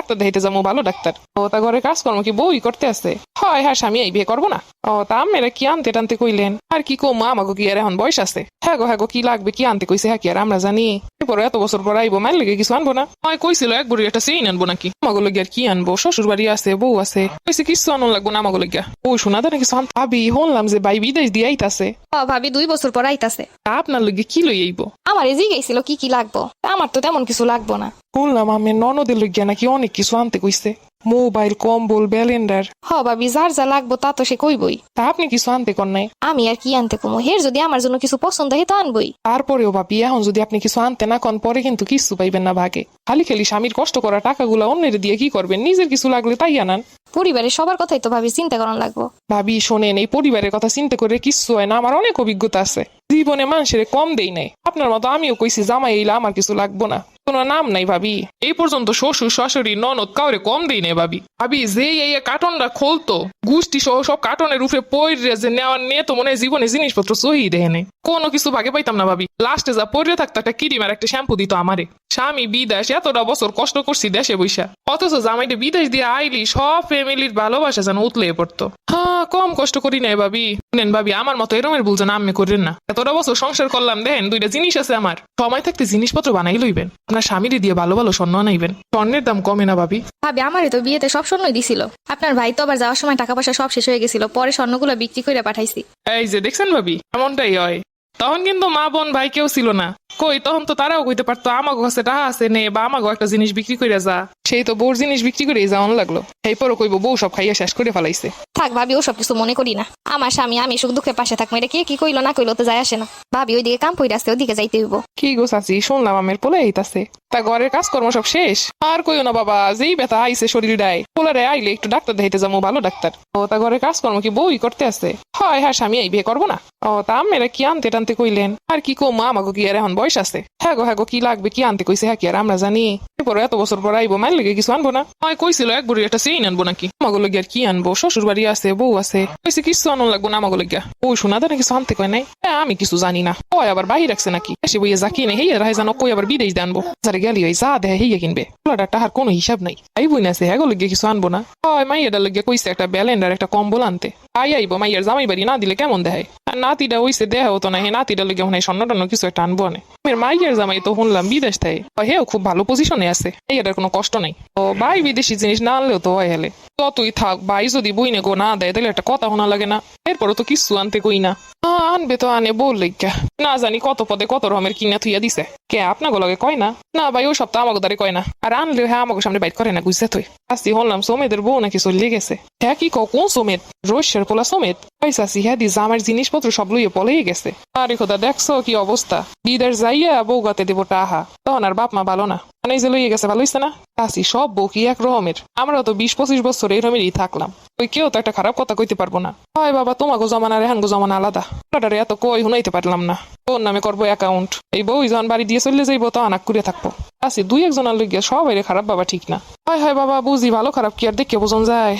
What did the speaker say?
Doctor দেখাইতে যাব ভালো ডাক্তার। ও তা ঘরে কাজকর্ম কি বউই করতে আছে? হয় হ্যাঁ স্বামী এই বিয়ে করব না। ও তা আমেরা কি আনতে টানতে কইলেন? আর কি কম আমাকে কি আর এখন বয়স আছে? হ্যাঁ গো হ্যাঁ গো কি লাগবে কি আনতে কইছে হ্যাঁ কি আর আমরা জানি। এরপরে এত বছর পর আইবো মাইল লেগে কিছু আনব না। হয় কইছিল এক বুড়ি একটা সেইন আনব নাকি? আমাকে লগে আর কি আনব? শ্বশুর বাড়ি আছে বউ আছে। কইছে কিছু আনন লাগবো না আমাকে লগে। ও শোনা দেয় নাকি আন ভাবি হনলাম যে ভাই বিদেশ দিয়ে আইতাছে। ভাবি দুই বছর পর আইতাছে। আপনার লগে কি লই আইবো? আমার এজি গেছিল কি কি লাগবো? তা আমার তো তেমন কিছু লাগবো না। শুনলাম আমি ননদের লইগিয়া নাকি অনেক কিছু আনতে কইছে মোবাইল কম্বল ব্যালেন্ডার। হ ভাবি যার যা লাগবো তা তো সে কইবই। তা আপনি কিছু আনতে কর নাই। আমি আর কি আনতে কমো? হের যদি আমার জন্য কিছু পছন্দ হয় তো আনবই। তারপরেও ভাবি এখন যদি আপনি কিছু আনতে না কন পরে কিন্তু কিছু পাইবেন না ভাগে। খালি খালি স্বামীর কষ্ট করা টাকাগুলো অন্যের দিয়ে কি করবেন? নিজের কিছু লাগলে তাই আনান। পরিবারের সবার কথাই তো ভাবি চিন্তা করান লাগবো। ভাবি শোনেন এই পরিবারের কথা চিন্তা করে কিচ্ছু হয় না আমার অনেক অভিজ্ঞতা আছে। জীবনে মানুষের কম দেই নাই। আপনার মতো আমিও কইছি জামাই এইলা আমার কিছু লাগবো না। কোনো নাম নাই ভাবি। এই পর্যন্ত শ্বশুর শাশুড়ি ননদ কাউরে কম দেই নাই। ভাবি। ভাবি, যেই এই কার্টনটা খুলতো গুষ্টি সহ সব কার্টনের উপরে পইরে যে নেওয়ার নিয়ে তো মনে জীবনে জিনিসপত্র সহি দেয় নাই। কোনো কিছু ভাগে পাইতাম না ভাবি। লাস্টে যা পড়ে থাকতো, একটা ক্রিম একটা শ্যাম্পু দিত আমারে। স্বামী বিদেশ, এতটা বছর কষ্ট করছি দেশে বৈশা। অথচ জামাইটা বিদেশ দিয়ে আইলি, সব ফ্যামিলির ভালোবাসা যেন উতলে পড়তো। হ্যাঁ কম কষ্ট করি নাই ভাবি। নেন ভাবি, আমার মতো এরমের ভুল যেন আমি করেন না। এতটা বছর সংসার করলাম, দেখেন, দুইটা জিনিস আছে আমার। সময় থাকতে জিনিসপত্র বানাই লইবেন। আপনার স্বামীরে দিয়ে ভালো ভালো স্বর্ণ আনাইবেন। স্বর্ণের দাম কমে না ভাবি। ভাবি আমারই তো বিয়েতে সব স্বর্ণই দিছিল। আপনার ভাই তো আবার যাওয়ার সময় টাকা পয়সা সব শেষ হয়ে গেছিল, পরে স্বর্ণগুলো বিক্রি করে পাঠাইছি। এই যে দেখছেন ভাবি, এমনটাই হয়। তখন কিন্তু মা, বোন, ভাই কেউ ছিল না। কই, তখন তো তারাও কইতে পারতো, আমাগো কাছে টাকা আছে নে, বা আমাগো একটা জিনিস বিক্রি করে যা। সেই তো বউর জিনিস বিক্রি করে যাওয়ান লাগল। এই পরও কইবো বউ সব খাইয়া শেষ করে ফেলাইছে। থাক ভাবি ওসব কিছু মনে করি না। আমার স্বামী আমি সুখ দুঃখে পাশে থাকব এটা কে কি কইলো না কইলো তো যায় আসে না। ভাবি ওইদিকে কাম পইরা আসতে ওদিকে যাইতে হইব। কি গো চাচি শুনলাম আমের পোলে এইতাছে। তা ঘরের কাজকর্ম সব শেষ? আর কইও না বাবা যেই ব্যথা আইছে শরীর ডায় পোলারে আইলে একটু ডাক্তার দেখাইতে যাব ভালো ডাক্তার। ও তা ঘরের কাজকর্ম কি বউই করতে আছে? হয় হ্যাঁ স্বামী এই বিয়ে করব না। ও তা আমেরা কি আনতে টানতে কইলেন? আর কি কো মা আমাকে কি আর এখন বয়স আছে? হ্যাঁ গো হ্যাঁ গো কি লাগবে কি আনতে কইছে হ্যাঁ কি আর আমরা জানি। এরপরে এত বছর পর আইবো মাইল লেগে কিছু আনব না। হয় কইছিল এক বুড়ি একটা সেইন আনব নাকি। আর কি আনব? শ্বশুর বাড়ি আছে, বউ আছে। কইছে কিছু আনো লাগবো না আমাকে লগে ও শোনা দেয় কিছু আনতে কয় নাই। আমি কিছু জানি না। ওই আবার বাহির রাখছে নাকি? এসে বইয়ে যা কিনে হেয়ে রাহে জানো, কই আবার বিদেশ আনব। বাজারে গেলি ওই যা দেয় হেয়ে কিনবে। পোলাটা টাহার কোনো হিসাব নাই। আই বই না সে হ্যাঁ লগে কিছু আনব না। হয় মাইয়াটা লাগিয়ে কইছে একটা ব্যালেন্ডার, একটা কম্বল আনতে। আই আইবো মাইয়ার জামাই বাড়ি না দিলে কেমন দেয় আর নাতিটা ওইসে দেহা হতো না, হে নাতিটা লেগে মনে হয় টন্ন কিছু একটা আনব আনে। মেয়ের মাইয়ার জামাই তো শুনলাম বিদেশ থাকে হেও খুব ভালো পজিশনে আছে। এটার কোনো কষ্ট নাই। ও ভাই বিদেশি জিনিস না আনলেও তো হয় হেলে। ততই থাক, ভাই যদি বই গো না দেয়, তাহলে একটা কথা শোনা লাগে না। এরপরও তো কিছু আনতে কই না। আনবে তো আনে, বল না জানি কত পদে কত রকমের কিনা থুইয়া দিছে। কে আপনাকে লগে কয় না? না ভাই ও সপ্তাহ আমাকে দ্বারে কয় না। আর আনলেও হ্যাঁ আমাকে সামনে বাইট করে না, বুঝছে তুই? আসি হলাম সোমেদের বউ নাকি চলিয়ে গেছে। হ্যাঁ কি কোন সোমেদ রোশের পোলা সোমেদ পয়সাসি হ্যাঁ দি জামার জিনিসপত্র সব লইয়ে পলেই গেছে। আরে খোদা, দেখছ কি অবস্থা? বিদের যাইয়া বউ গাতে দেবো টাহা, তখন আর বাপ মা ভালো না। মানে এই যে লইয়ে গেছে ভালো না? কাছি সব বকি এক রকমের আমরা তো বিশ পঁচিশ বছর এরকমেরই থাকলাম। ওই কেউ তো একটা খারাপ কথা কইতে পারব না। হয় বাবা তোমাকে জমানা রেহান জমানা আলাদা। ওটারে এত কই শুনাইতে পারলাম না। তোর নামে করব অ্যাকাউন্ট এই বউ যখন বাড়ি দিয়ে চলে যাইবো তো আনাক করে থাকব। কাছি দুই একজনের লইগে সবাই খারাপ বাবা ঠিক না। হয় হয় বাবা, বুঝি ভালো খারাপ কি আর দেখে বোঝন যায়।